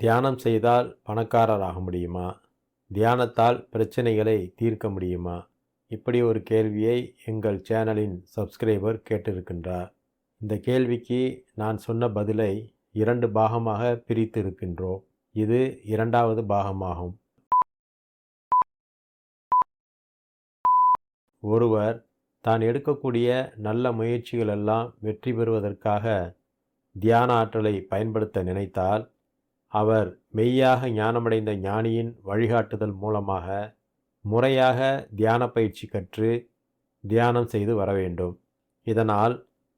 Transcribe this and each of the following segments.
தியானம் செய்தால் பணக்காரர் ஆக முடியுமா? தியானத்தால் பிரச்சனைகளை தீர்க்க முடியுமா? இப்படி ஒரு கேள்வியை எங்கள் சேனலின் சப்ஸ்கிரைபர் கேட்டிருக்கின்றார். இந்த கேள்விக்கு நான் சொன்ன பதிலை இரண்டு பாகமாக பிரித்து இருக்கின்றோம் இது இரண்டாவது பாகமாகும். ஒருவர் தான் எடுக்கக்கூடிய நல்ல முயற்சிகளெல்லாம் வெற்றி பெறுவதற்காக தியான ஆற்றலை பயன்படுத்த நினைத்தால் அவர் மெய்யாக ஞானமடைந்த ஞானியின் வழிகாட்டுதல் மூலமாக முறையாக தியான பயிற்சி கற்று தியானம் செய்து வர வேண்டும். இதனால்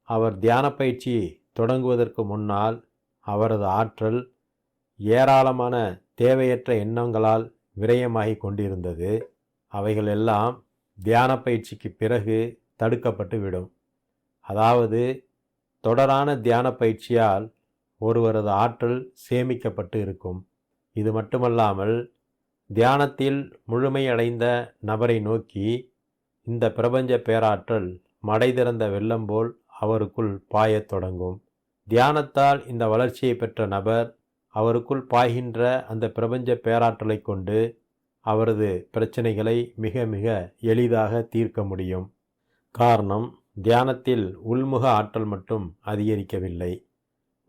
அவர் தியான பயிற்சி தொடங்குவதற்கு முன்னால் அவரது ஆற்றல் ஏராளமான தேவையற்ற எண்ணங்களால் விரயமாகி கொண்டிருந்தது. அவைகளெல்லாம் தியான பயிற்சிக்கு பிறகு தடுக்கப்பட்டு விடும். அதாவது தொடரான தியான பயிற்சியால் ஒருவரது ஆற்றல் சேமிக்கப்பட்டு இருக்கும். இது மட்டுமல்லாமல் தியானத்தில் முழுமையடைந்த நபரை நோக்கி இந்த பிரபஞ்ச பேராற்றல் மடை திறந்த வெள்ளம் போல் அவருக்குள் பாயத் தொடங்கும். தியானத்தால் இந்த வளர்ச்சியை பெற்ற நபர் அவருக்குள் பாய்கின்ற அந்த பிரபஞ்ச பேராற்றலை கொண்டு அவரது பிரச்சனைகளை மிக மிக எளிதாக தீர்க்க முடியும். காரணம் தியானத்தில் உள்முக ஆற்றல் மட்டும் அதிகரிக்கவில்லை.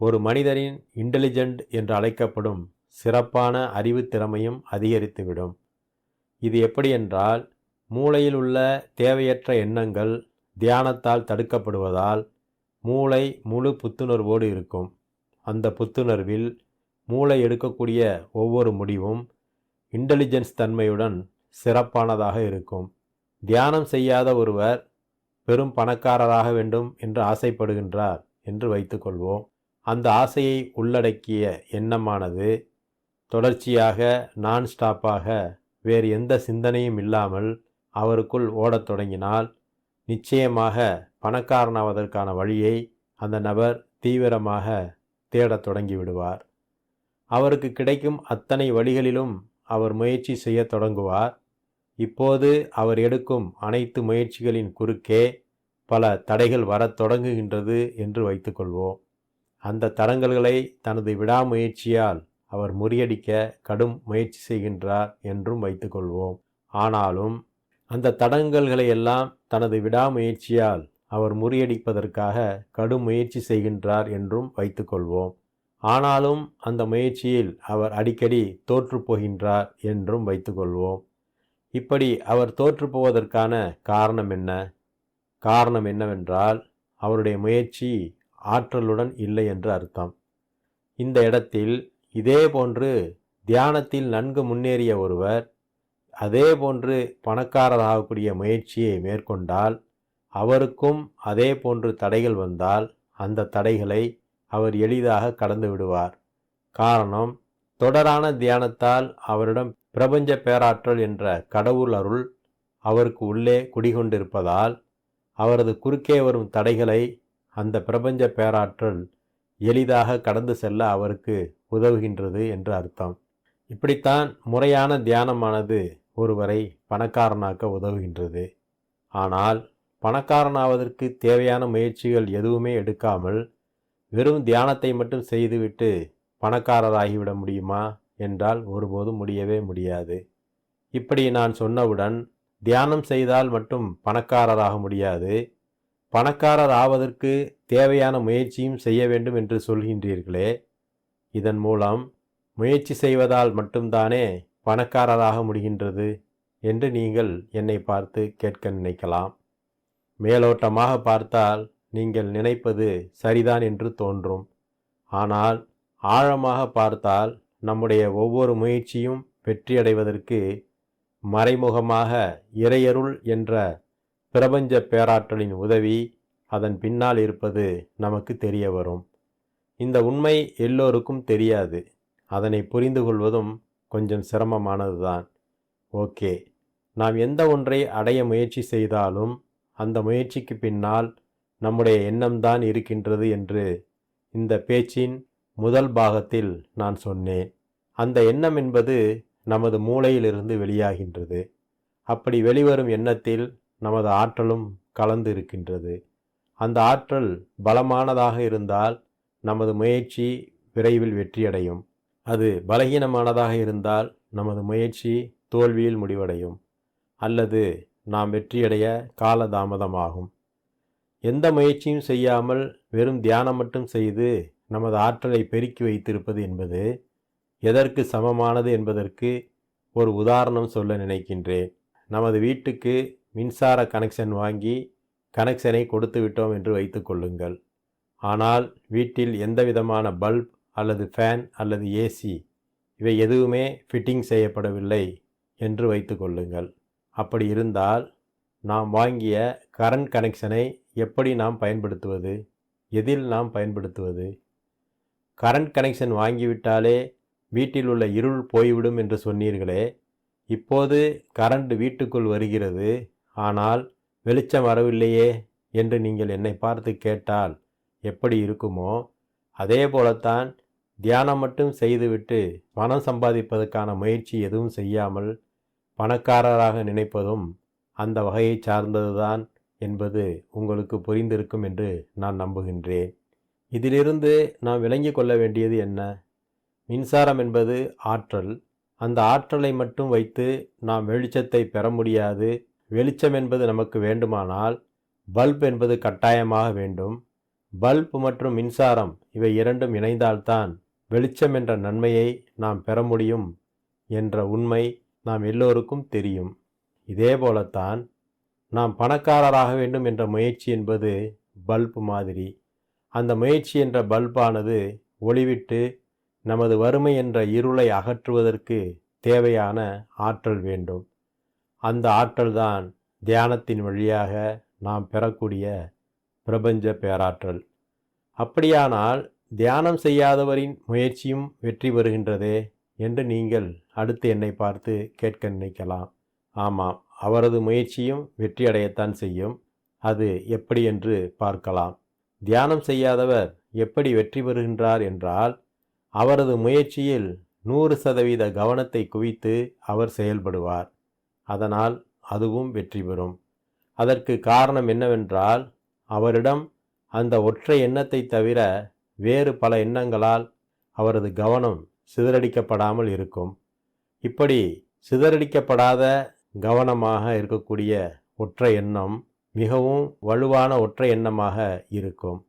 ஒரு மனிதரின் இன்டெலிஜென்ட் என்று அழைக்கப்படும் சிறப்பான அறிவு திறமையும் அதிகரித்துவிடும். இது எப்படி என்றால் மூளையில் உள்ள தேவையற்ற எண்ணங்கள் தியானத்தால் தடுக்கப்படுவதால் மூளை முழு புத்துணர்வோடு இருக்கும். அந்த புத்துணர்வில் மூளை எடுக்கக்கூடிய ஒவ்வொரு முடிவும் இன்டெலிஜென்ஸ் தன்மையுடன் சிறப்பானதாக இருக்கும். தியானம் செய்யாத ஒருவர் பெரும் பணக்காரராக வேண்டும் என்று ஆசைப்படுகின்றார் என்று வைத்துக்கொள்வோம். அந்த ஆசையை உள்ளடக்கிய எண்ணமானது தொடர்ச்சியாக நான் ஸ்டாப்பாக வேறு எந்த சிந்தனையும் இல்லாமல் அவருக்குள் ஓடத் தொடங்கினால் நிச்சயமாக பணக்காரனாவதற்கான வழியை அந்த நபர் தீவிரமாக தேடத் தொடங்கிவிடுவார். அவருக்கு கிடைக்கும் அத்தனை வழிகளிலும் அவர் முயற்சி செய்ய தொடங்குவார். இப்போது அவர் எடுக்கும் அனைத்து முயற்சிகளின் குறுக்கே பல தடைகள் வரத் தொடங்குகின்றது என்று வைத்துக்கொள்வோம். அந்த தடங்கல்களை தனது விடாமுயற்சியால் அவர் முறியடிக்க கடும் முயற்சி செய்கின்றார் என்றும் வைத்துக்கொள்வோம். ஆனாலும் அந்த தடங்கல்களை எல்லாம் தனது விடாமுயற்சியால் அவர் முறியடிப்பதற்காக கடும் முயற்சி செய்கின்றார் என்றும் வைத்துக்கொள்வோம். ஆனாலும் அந்த முயற்சியில் அவர் அடிக்கடி தோற்று போகின்றார் என்றும் வைத்துக்கொள்வோம். இப்படி அவர் தோற்று போவதற்கான காரணம் என்ன? காரணம் என்னவென்றால் அவருடைய முயற்சி ஆற்றலுடன் இல்லை என்று அர்த்தம். இந்த இடத்தில் இதே போன்று தியானத்தில் நன்கு முன்னேறிய ஒருவர் அதே போன்று பணக்காரராகக்கூடிய முயற்சியை மேற்கொண்டால் அவருக்கும் அதே போன்று தடைகள் வந்தால் அந்த தடைகளை அவர் எளிதாக கடந்து விடுவார். காரணம் தொடரான தியானத்தால் அவரிடம் பிரபஞ்ச பேராற்றல் என்ற கடவுள் அருள் அவருக்கு உள்ளே குடிகொண்டிருப்பதால் அவரது குறுக்கே வரும் தடைகளை அந்த பிரபஞ்ச பேராற்றல் எளிதாக கடந்து செல்ல அவருக்கு உதவுகின்றது என்று அர்த்தம். இப்படித்தான் முறையான தியானமானது ஒருவரை பணக்காரனாக்க உதவுகின்றது. ஆனால் பணக்காரனாவதற்கு தேவையான முயற்சிகள் எதுவுமே எடுக்காமல் வெறும் தியானத்தை மட்டும் செய்துவிட்டு பணக்காரராகிவிட முடியுமா என்றால் ஒருபோதும் முடியவே முடியாது. இப்படி நான் சொன்னவுடன் தியானம் செய்தால் மட்டும் பணக்காரராக முடியாது. பணக்காரர் ஆவதற்கு தேவையான முயற்சியும் செய்ய வேண்டும் என்று சொல்கின்றீர்களே. இதன் மூலம் முயற்சி செய்வதால் மட்டும்தானே பணக்காரராக முடிகின்றது என்று நீங்கள் என்னை பார்த்து கேட்க நினைக்கலாம். மேலோட்டமாக பார்த்தால் நீங்கள் நினைப்பது சரிதான் என்று தோன்றும். ஆனால் ஆழமாக பார்த்தால் நம்முடைய ஒவ்வொரு முயற்சியும் வெற்றியடைவதற்கு மறைமுகமாக இறையருள் என்ற பிரபஞ்ச பேராற்றலின் உதவி அதன் பின்னால் இருப்பது நமக்கு தெரிய வரும். இந்த உண்மை எல்லோருக்கும் தெரியாது. அதனை புரிந்து கொள்வதும் கொஞ்சம் சிரமமானதுதான். ஓகே. நாம் எந்த ஒன்றை அடைய முயற்சி செய்தாலும் அந்த முயற்சிக்கு பின்னால் நம்முடைய எண்ணம்தான் இருக்கின்றது என்று இந்த பேச்சின் முதல் பாகத்தில் நான் சொன்னேன். அந்த எண்ணம் என்பது நமது மூளையிலிருந்து வெளியாகின்றது. அப்படி வெளிவரும் எண்ணத்தில் நமது ஆற்றலும் கலந்து இருக்கின்றது. அந்த ஆற்றல் பலமானதாக இருந்தால் நமது முயற்சி விரைவில் வெற்றியடையும். அது பலகீனமானதாக இருந்தால் நமது முயற்சி தோல்வியில் முடிவடையும். அல்லது நாம் வெற்றியடைய காலதாமதமாகும். எந்த முயற்சியும் செய்யாமல் வெறும் தியானம் மட்டும் செய்து நமது ஆற்றலை பெருக்கி வைத்திருப்பது என்பது எதற்கு சமமானது என்பதற்கு ஒரு உதாரணம் சொல்ல நினைக்கின்றேன். நமது வீட்டுக்கு மின்சார கனெக்ஷன் வாங்கி கனெக்ஷனை கொடுத்து விட்டோம் என்று வைத்துக்கொள்ளுங்கள் ஆனால் வீட்டில் எந்த விதமான பல்ப் அல்லது ஃபேன் அல்லது ஏசி இவை எதுவுமே ஃபிட்டிங் செய்யப்படவில்லை என்று வைத்துக்கொள்ளுங்கள் அப்படி இருந்தால் நாம் வாங்கிய கரண்ட் கனெக்ஷனை எப்படி நாம் பயன்படுத்துவது? எதில் நாம் பயன்படுத்துவது? கரண்ட் கனெக்ஷன் வாங்கிவிட்டாலே வீட்டில் உள்ள இருள் போய்விடும் என்று சொன்னீர்களே. இப்போது கரண்ட் வீட்டுக்குள் வருகிறது. ஆனால் வெளிச்சம் வரவில்லையே என்று நீங்கள் என்னை பார்த்து கேட்டால் எப்படி இருக்குமோ அதே போலத்தான் தியானம் மட்டும் செய்துவிட்டு பணம் சம்பாதிப்பதற்கான முயற்சி எதுவும் செய்யாமல் பணக்காரராக நினைப்பதும் அந்த வகையை சார்ந்ததுதான் என்பது உங்களுக்கு புரிந்திருக்கும் என்று நான் நம்புகின்றேன். இதிலிருந்து நாம் விளங்கி கொள்ள வேண்டியது என்ன? மின்சாரம் என்பது ஆற்றல். அந்த ஆற்றலை மட்டும் வைத்து நாம் வெளிச்சத்தை பெற முடியாது. வெளிச்சம் என்பது நமக்கு வேண்டுமானால் பல்ப் என்பது கட்டாயமாக வேண்டும். பல்ப் மற்றும் மின்சாரம் இவை இரண்டும் இணைந்தால்தான் வெளிச்சம் என்ற நன்மையை நாம் பெற முடியும் என்ற உண்மை நாம் எல்லோருக்கும் தெரியும். இதே போலத்தான் நாம் பணக்காரராக வேண்டும் என்ற முயற்சி என்பது பல்ப் மாதிரி. அந்த முயற்சி என்ற பல்பானது ஒளிவிட்டு நமது வறுமை என்ற இருளை அகற்றுவதற்கு தேவையான ஆற்றல் வேண்டும். அந்த ஆற்றல்தான் தியானத்தின் வழியாக நாம் பெறக்கூடிய பிரபஞ்ச பேராற்றல். அப்படியானால் தியானம் செய்யாதவரின் முயற்சியும் வெற்றி பெறுகின்றதே என்று நீங்கள் அடுத்து என்னை பார்த்து கேட்க நினைக்கலாம். ஆமாம் அவரது முயற்சியும் வெற்றியடையத்தான் செய்யும். அது எப்படி என்று பார்க்கலாம். தியானம் செய்யாதவர் எப்படி வெற்றி பெறுகின்றார் என்றால் அவரது முயற்சியில் நூறு சதவீத கவனத்தை குவித்து அவர் செயல்படுவார். அதனால் அதுவும் வெற்றி பெறும். அதற்கு காரணம் என்னவென்றால் அவரிடம் அந்த ஒற்றை எண்ணத்தை தவிர வேறு பல எண்ணங்களால் அவரது கவனம் சிதறடிக்கப்படாமல் இருக்கும். இப்படி சிதறடிக்கப்படாத கவனமாக இருக்கக்கூடிய ஒற்றை எண்ணம் மிகவும் வலுவான ஒற்றை எண்ணமாக இருக்கும்.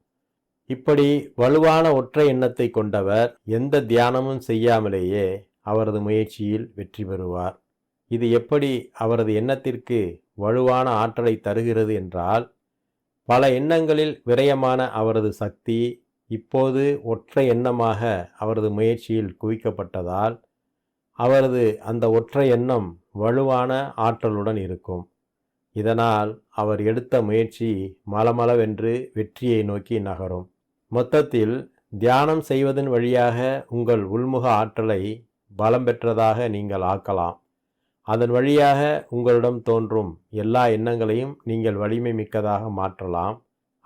இப்படி வலுவான ஒற்றை எண்ணத்தை கொண்டவர் எந்த தியானமும் செய்யாமலேயே அவரது முயற்சியில் வெற்றி பெறுவார். இது எப்படி அவரது எண்ணத்திற்கு வலுவான ஆற்றலை தருகிறது என்றால் பல எண்ணங்களில் விரயமான அவரது சக்தி இப்போது ஒற்றை எண்ணமாக அவரது முயற்சியில் குவிக்கப்பட்டதால் அவரது அந்த ஒற்றை எண்ணம் வலுவான ஆற்றலுடன் இருக்கும். இதனால் அவர் எடுத்த முயற்சி மலமளவென்று வெற்றியை நோக்கி நகரும். மொத்தத்தில் தியானம் செய்வதன் வழியாக உங்கள் உள்முக ஆற்றலை பலம் பெற்றதாக நீங்கள் ஆக்கலாம். அதன் வழியாக உங்களிடம் தோன்றும் எல்லா எண்ணங்களையும் நீங்கள் வலிமை மிக்கதாக மாற்றலாம்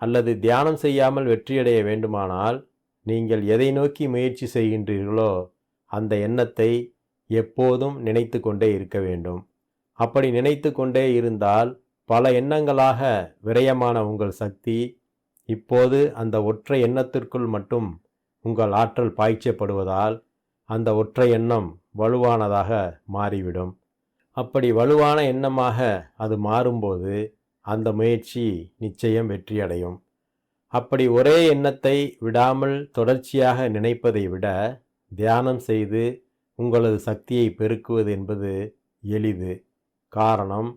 அல்லது தியானம் செய்யாமல் வெற்றியடைய வேண்டுமானால் நீங்கள் எதை நோக்கி முயற்சி செய்கின்றீர்களோ அந்த எண்ணத்தை எப்போதும் நினைத்து கொண்டே இருக்க வேண்டும். அப்படி நினைத்து கொண்டே இருந்தால் பல எண்ணங்களாக விரயமான உங்கள் சக்தி இப்போது அந்த ஒற்றை எண்ணத்திற்குள் மட்டும் உங்கள் ஆற்றல் பாய்ச்சப்படுவதால் அந்த ஒற்றை எண்ணம் வலுவானதாக மாறிவிடும். அப்படி வலுவான எண்ணமாக அது மாறும்போது அந்த முயற்சி நிச்சயம் வெற்றியடையும். அப்படி ஒரே எண்ணத்தை விடாமல் தொடர்ச்சியாக நினைப்பதை விட தியானம் செய்து உங்களது சக்தியை பெருக்குவது என்பது எளிது. காரணம்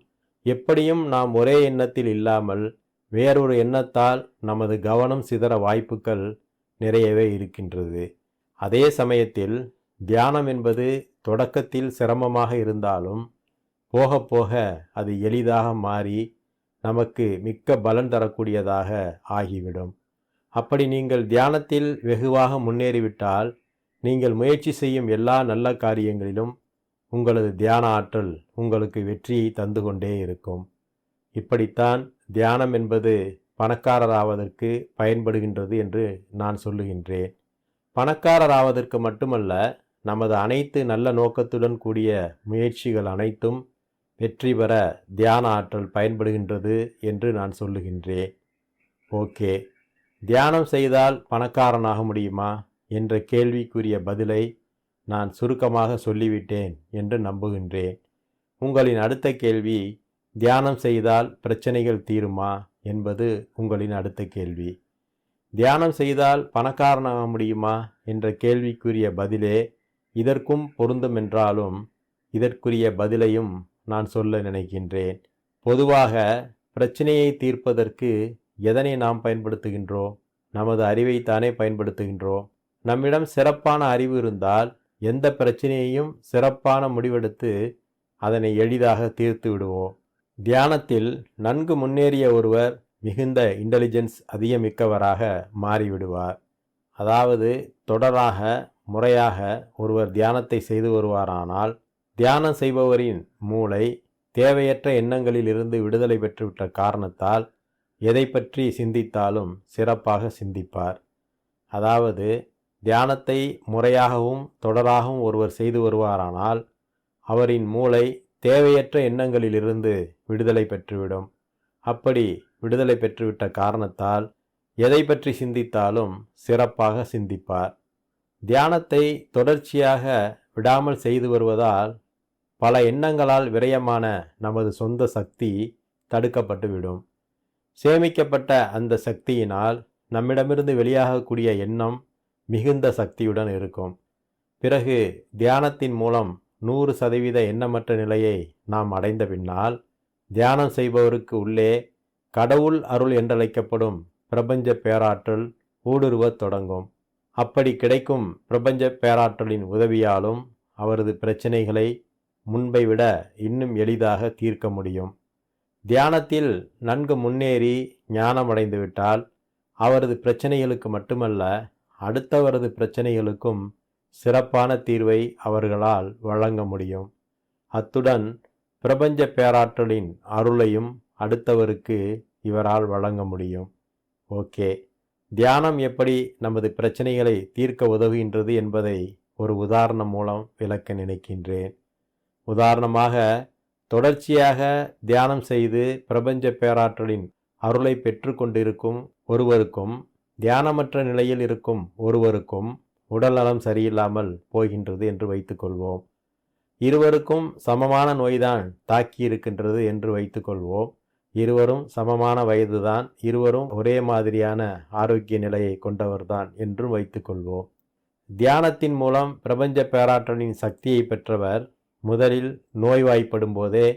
எப்படியும் நாம் ஒரே எண்ணத்தில் இல்லாமல் வேறொரு எண்ணத்தால் நமது கவனம் சிதற வாய்ப்புகள் நிறையவே இருக்கின்றது. அதே சமயத்தில் தியானம் என்பது தொடக்கத்தில் சிரமமாக இருந்தாலும் போக போக அது எளிதாக மாறி நமக்கு மிக்க பலன் தரக்கூடியதாக ஆகிவிடும். அப்படி நீங்கள் தியானத்தில் வெகுவாக முன்னேறிவிட்டால் நீங்கள் முயற்சி செய்யும் எல்லா நல்ல காரியங்களிலும் உங்களது தியான ஆற்றல் உங்களுக்கு வெற்றியை தந்து கொண்டே இருக்கும். இப்படித்தான் தியானம் என்பது பணக்காரராவதற்கு பயன்படுகின்றது என்று நான் சொல்லுகின்றேன். பணக்காரராவதற்கு மட்டுமல்ல நமது அனைத்து நல்ல நோக்கத்துடன் கூடிய முயற்சிகள் அனைத்தும் வெற்றி பெற தியான ஆற்றல் பயன்படுகின்றது என்று நான் சொல்லுகின்றேன். ஓகே. தியானம் செய்தால் பணக்காரனாக முடியுமா? என்ற கேள்விக்குரிய பதிலை நான் சுருக்கமாக சொல்லிவிட்டேன் என்று நம்புகின்றேன். உங்களின் அடுத்த கேள்வி தியானம் செய்தால் பிரச்சனைகள் தீருமா? என்பது உங்களின் அடுத்த கேள்வி. தியானம் செய்தால் பணக்காரனாக முடியுமா? என்ற கேள்விக்குரிய பதிலே இதற்கும் பொருந்தும் என்றாலும் இதற்குரிய பதிலையும் நான் சொல்ல நினைக்கின்றேன். பொதுவாக பிரச்சனையை தீர்ப்பதற்கு எதனை நாம் பயன்படுத்துகின்றோம் நமது அறிவைத்தானே பயன்படுத்துகின்றோம் நம்மிடம் சிறப்பான அறிவு இருந்தால் எந்த பிரச்சனையையும் சிறப்பான முடிவெடுத்து அதனை எளிதாக தீர்த்து விடுவோம். தியானத்தில் நன்கு முன்னேறிய ஒருவர் மிகுந்த இன்டெலிஜென்ஸ் அதிகமிக்கவராக மாறிவிடுவார். அதாவது தொடராக முறையாக ஒருவர் தியானத்தை செய்து வருவாரானால் தியானம் செய்பவரின் மூளை தேவையற்ற எண்ணங்களில் இருந்து விடுதலை பெற்றுவிட்ட காரணத்தால் எதை பற்றி சிந்தித்தாலும் சிறப்பாக சிந்திப்பார். அதாவது தியானத்தை முறையாகவும் தொடராகவும் ஒருவர் செய்து வருவாரானால் அவரின் மூளை தேவையற்ற எண்ணங்களிலிருந்து விடுதலை பெற்றுவிடும். அப்படி விடுதலை பெற்றுவிட்ட காரணத்தால் எதை பற்றி சிந்தித்தாலும் சிறப்பாக சிந்திப்பார். தியானத்தை தொடர்ச்சியாக விடாமல் செய்து வருவதால் பல எண்ணங்களால் விரயமான நமது சொந்த சக்தி தடுக்கப்பட்டுவிடும். சேமிக்கப்பட்ட அந்த சக்தியினால் நம்மிடமிருந்து வெளியாகக்கூடிய எண்ணம் மிகுந்த சக்தியுடன் இருக்கும். பிறகு தியானத்தின் மூலம் நூறு சதவீத எண்ணமற்ற நிலையை நாம் அடைந்த பின்னால் தியானம் செய்பவருக்கு உள்ளே கடவுள் அருள் என்றழைக்கப்படும் பிரபஞ்ச பேராற்றல் ஊடுருவத் தொடங்கும். அப்படி கிடைக்கும் பிரபஞ்ச பேராற்றலின் உதவியாலும் அவரது பிரச்சனைகளை முன்பை விட இன்னும் எளிதாக தீர்க்க முடியும். தியானத்தில் நன்கு முன்னேறி ஞானமடைந்து விட்டால் அவரது பிரச்சனைகளுக்கு மட்டுமல்ல அடுத்தவரது பிரச்சனைகளுக்கும் சிறப்பான தீர்வை அவர்களால் வழங்க முடியும். அத்துடன் பிரபஞ்ச பேராற்றலின் அருளையும் அடுத்தவருக்கு இவரால் வழங்க முடியும். ஓகே. தியானம் எப்படி நமது பிரச்சனைகளை தீர்க்க உதவுகின்றது என்பதை ஒரு உதாரணம் மூலம் விளக்க நினைக்கின்றேன். உதாரணமாக தொடர்ச்சியாக தியானம் செய்து பிரபஞ்ச பேராற்றலின் அருளை பெற்று கொண்டிருக்கும் ஒருவருக்கும் தியானமற்ற நிலையில் இருக்கும் ஒருவருக்கும் உடல்நலம் சரியில்லாமல் போகின்றது என்று வைத்துக்கொள்வோம் இருவருக்கும் சமமான நோய்தான் தாக்கி இருக்கின்றது என்று வைத்துக்கொள்வோம் இருவரும் சமமான வயதுதான் இருவரும் ஒரே மாதிரியான ஆரோக்கிய நிலையை கொண்டவர்தான் என்றும் வைத்துக்கொள்வோம் தியானத்தின் மூலம் பிரபஞ்ச பேராற்றலின் சக்தியை பெற்றவர் முதலில் நோய்வாய்ப்படும் போதே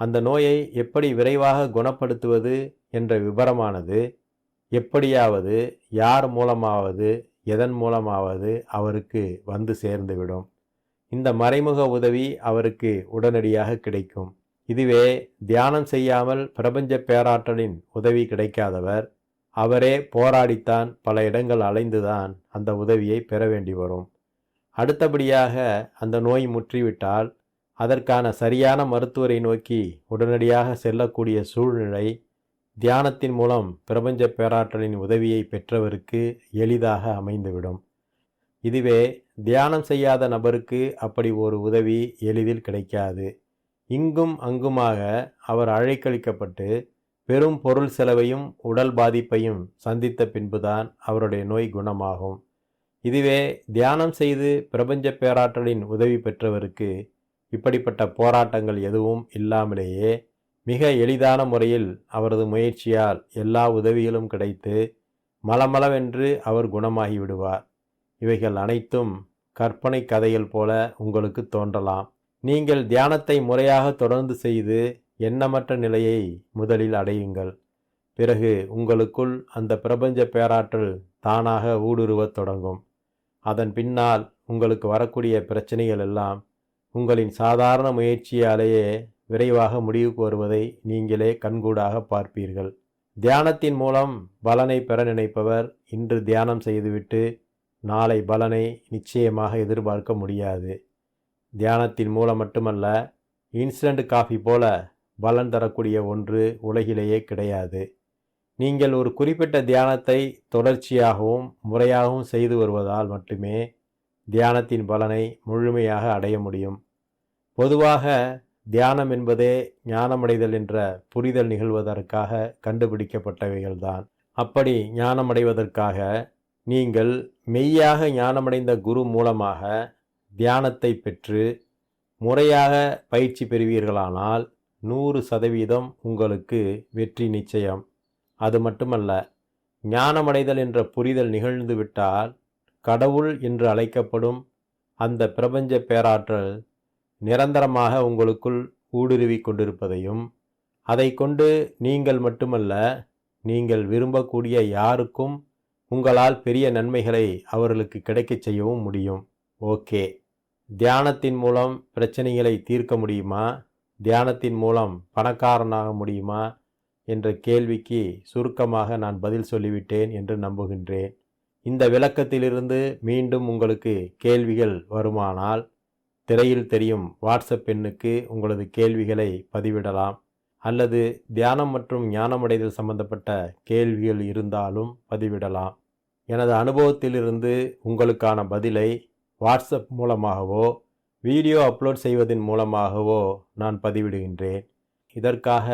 அந்த நோயை எப்படி விரைவாக குணப்படுத்துவது என்ற விபரமானது எப்படியாவது யார் மூலமாவது எதன் மூலமாவது அவருக்கு வந்து சேர்ந்துவிடும். இந்த மறைமுக உதவி அவருக்கு உடனடியாக கிடைக்கும். இதுவே தியானம் செய்யாமல் பிரபஞ்ச பேராற்றலின் உதவி கிடைக்காதவர் அவரே போராடித்தான் பல இடங்கள் அலைந்துதான் அந்த உதவியை பெற வேண்டி வரும். அடுத்தபடியாக அந்த நோய் முற்றிவிட்டால் அதற்கான சரியான மருத்துவரை நோக்கி உடனடியாக செல்லக்கூடிய சூழ்நிலை தியானத்தின் மூலம் பிரபஞ்ச பேராற்றலின் உதவியை பெற்றவருக்கு எளிதாக அமைந்துவிடும். இதுவே தியானம் செய்யாத நபருக்கு அப்படி ஒரு உதவி எளிதில் கிடைக்காது. இங்கும் அங்குமாக அவர் அழைக்களிக்கப்பட்டு பெரும் பொருள் செலவையும் உடல் பாதிப்பையும் சந்தித்த பின்புதான் அவருடைய நோய் குணமாகும். இதுவே தியானம் செய்து பிரபஞ்ச பேராற்றலின் உதவி பெற்றவருக்கு இப்படிப்பட்ட போராட்டங்கள் எதுவும் இல்லாமலேயே மிக எளிதான முறையில் அவரது முயற்சியால் எல்லா உதவிகளும் கிடைத்து மலமளவென்று அவர் குணமாகி விடுவார். இவைகள் அனைத்தும் கற்பனை கதைகள் போல உங்களுக்கு தோன்றலாம். நீங்கள் தியானத்தை முறையாக தொடர்ந்து செய்து எண்ணமற்ற நிலையை முதலில் அடையுங்கள். பிறகு உங்களுக்குள் அந்த பிரபஞ்ச பேராற்றல் தானாக ஊடுருவத் தொடங்கும். அதன் பின்னால் உங்களுக்கு வரக்கூடிய பிரச்சனைகள் எல்லாம் உங்களின் சாதாரண முயற்சியாலேயே விரைவாக முடிவுக்கு வருவதை நீங்களே கண்கூடாக பார்ப்பீர்கள். தியானத்தின் மூலம் பலனை பெற நினைப்பவர் இன்று தியானம் செய்துவிட்டு நாளை பலனை நிச்சயமாக எதிர்பார்க்க முடியாது. தியானத்தின் மூலம் மட்டுமல்ல இன்ஸ்டன்ட் காஃபி போல பலன் தரக்கூடிய ஒன்று உலகிலேயே கிடையாது. நீங்கள் ஒரு குறிப்பிட்ட தியானத்தை தொடர்ச்சியாகவும் முறையாகவும் செய்து வருவதால் மட்டுமே தியானத்தின் பலனை முழுமையாக அடைய முடியும். பொதுவாக தியானம் என்பதே ஞானமடைதல் என்ற புரிதல் நிகழ்வதற்காக கண்டுபிடிக்கப்பட்டவைகள்தான். அப்படி ஞானமடைவதற்காக நீங்கள் மெய்யாக ஞானமடைந்த குரு மூலமாக தியானத்தை பெற்று முறையாக பயிற்சி பெறுவீர்களானால் நூறு சதவீதம் உங்களுக்கு வெற்றி நிச்சயம். அது மட்டுமல்ல ஞானமடைதல் என்ற புரிதல் நிகழ்ந்துவிட்டால் கடவுள் என்று அழைக்கப்படும் அந்த பிரபஞ்ச பேராற்றல் நிரந்தரமாக உங்களுக்குள் ஊடுருவி கொண்டிருப்பதையும் அதை கொண்டு நீங்கள் மட்டுமல்ல நீங்கள் விரும்பக்கூடிய யாருக்கும் உங்களால் பெரிய நன்மைகளை அவர்களுக்கு கிடைக்கச் செய்யவும் முடியும். ஓகே. தியானத்தின் மூலம் பிரச்சனைகளை தீர்க்க முடியுமா? தியானத்தின் மூலம் பணக்காரனாக முடியுமா? என்ற கேள்விக்கு சுருக்கமாக நான் பதில் சொல்லிவிட்டேன் என்று நம்புகின்றேன். இந்த விளக்கத்திலிருந்து மீண்டும் உங்களுக்கு கேள்விகள் வருமானால் திரையில் தெரியும் வாட்ஸ்அப் எண்ணுக்கு உங்களது கேள்விகளை பதிவிடலாம். அல்லது தியானம் மற்றும் ஞானமடைதல் சம்பந்தப்பட்ட கேள்விகள் இருந்தாலும் பதிவிடலாம். எனது அனுபவத்திலிருந்து உங்களுக்கான பதிலை வாட்ஸ்அப் மூலமாகவோ வீடியோ அப்லோட் செய்வதன் மூலமாகவோ நான் பதிவிடுகின்றேன். இதற்காக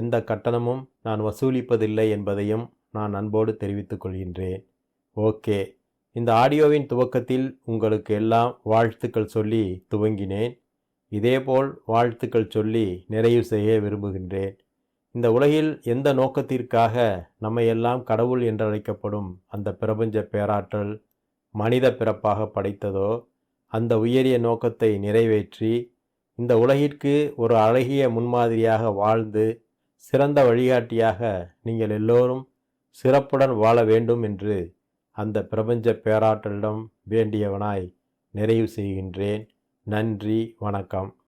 எந்த கட்டணமும் நான் வசூலிப்பதில்லை என்பதையும் நான் அன்போடு தெரிவித்துக் கொள்கின்றேன். ஓகே. இந்த ஆடியோவின் துவக்கத்தில் உங்களுக்கு எல்லாம் வாழ்த்துக்கள் சொல்லி துவங்கினேன். இதேபோல் வாழ்த்துக்கள் சொல்லி நிறைவு செய்ய விரும்புகின்றேன். இந்த உலகில் எந்த நோக்கத்திற்காக நம்மையெல்லாம் கடவுள் என்றழைக்கப்படும் அந்த பிரபஞ்ச பேராற்றல் மனித பிறப்பாக படைத்ததோ அந்த உயரிய நோக்கத்தை நிறைவேற்றி இந்த உலகிற்கு ஒரு அழகிய முன்மாதிரியாக வாழ்ந்து சிறந்த வழிகாட்டியாக நீங்கள் எல்லோரும் சிறப்புடன் வாழ வேண்டும் என்று அந்த பிரபஞ்ச பேராற்றலிடம் வேண்டியவனாய் நிறைவு செய்கின்றேன். நன்றி வணக்கம்.